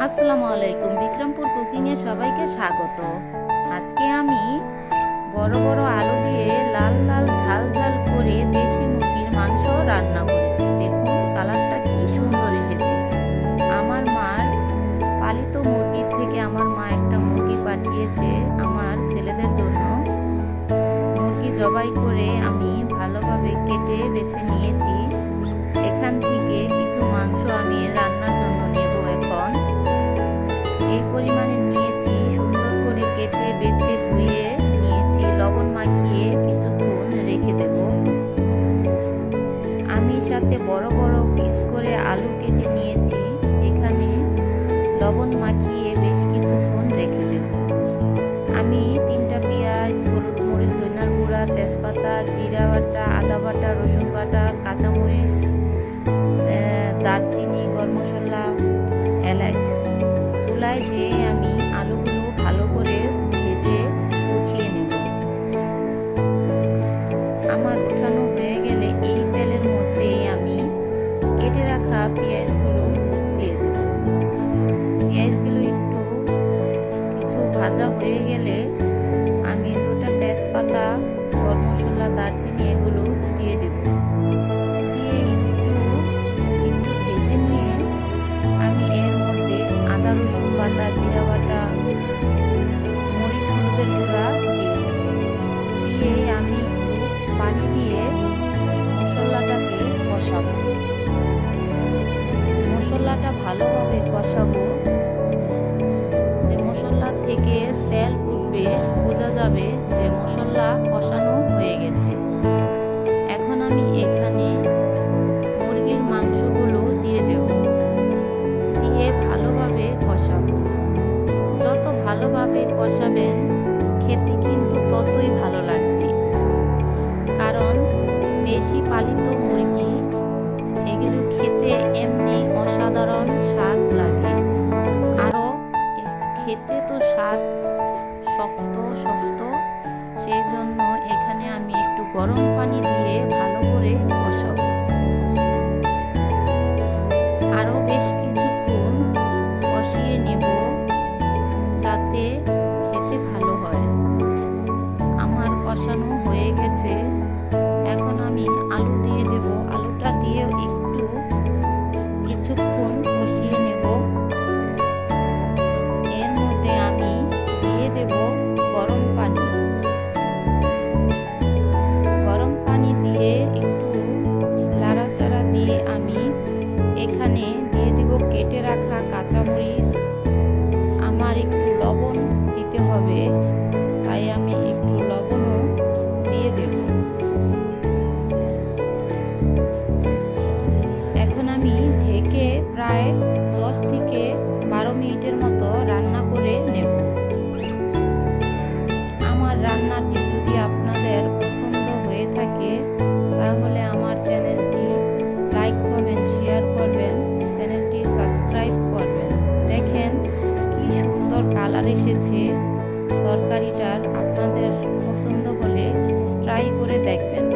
আসসালামু আলাইকুম, বিক্রমপুর কুকিংয়ে সবাইকে স্বাগত। আজকে আমি বড় বড় আলু দিয়ে লাল লাল ঝাল ঝাল করে দেশি মুরগির মাংস রান্না করেছি। দেখুন, কালারটা কি সুন্দর এসেছে। আমার মার পালিত মুরগির থেকে আমার মা একটা মুরগি পাঠিয়েছে আমার ছেলেদের জন্য। মুরগি জবাই করে আমি ভালোভাবে কেটে বেছে নিয়েছি। এখান থেকে বড় বড় পিস করে আলু কেটে নিয়েছি। এখানে লবণ মাখিয়ে বেশ কিছুক্ষণ রেখে দেব। আমি তিনটা পেঁয়াজ, হলুদ মরিচ, ধনিয়ার গুঁড়া, তেজপাতা, জিরা বাটা, আদা বাটা, রসুন বাটা, কাঁচামরিচ দারচিনি, গরম মশলা, এলাচ। চুলায় যে আমি পেঁয়াজগুলো দিয়ে দেব পেঁয়াজগুলো একটু কিছু ভাজা হয়ে গেলে আমি দুটা তেজপাতা গরম মশলা দারচিনি এগুলো ভালোভাবে কষাবো। যে মশলা থেকে তেল উঠবে, বোঝা যাবে যে মশলা কষানো হয়ে গেছে। এখন আমি এখানে মুরগির মাংসগুলো দিয়ে দেব। দিয়ে ভালোভাবে কষাবো। যত ভালোভাবে কষাবেন, খেতে কিন্তু ততই ভালো লাগবে। কারণ দেশি পালিত খেতে তো স্বাদ শক্ত শক্ত। সেই জন্য এখানে আমি একটু গরম পানি দিয়ে ভালো করে বসাব আরও বেশ কিছুক্ষণ বসিয়ে নেব যাতে খেতে ভালো হয়। আমার কষানো হয়ে গেছে। এখন আমি আলু দিয়ে দেবো। এখানে দিয়ে দিব কেটে রাখা কাঁচা তরকারিটার আপনাদের পছন্দ হলে ট্রাই করে দেখবেন।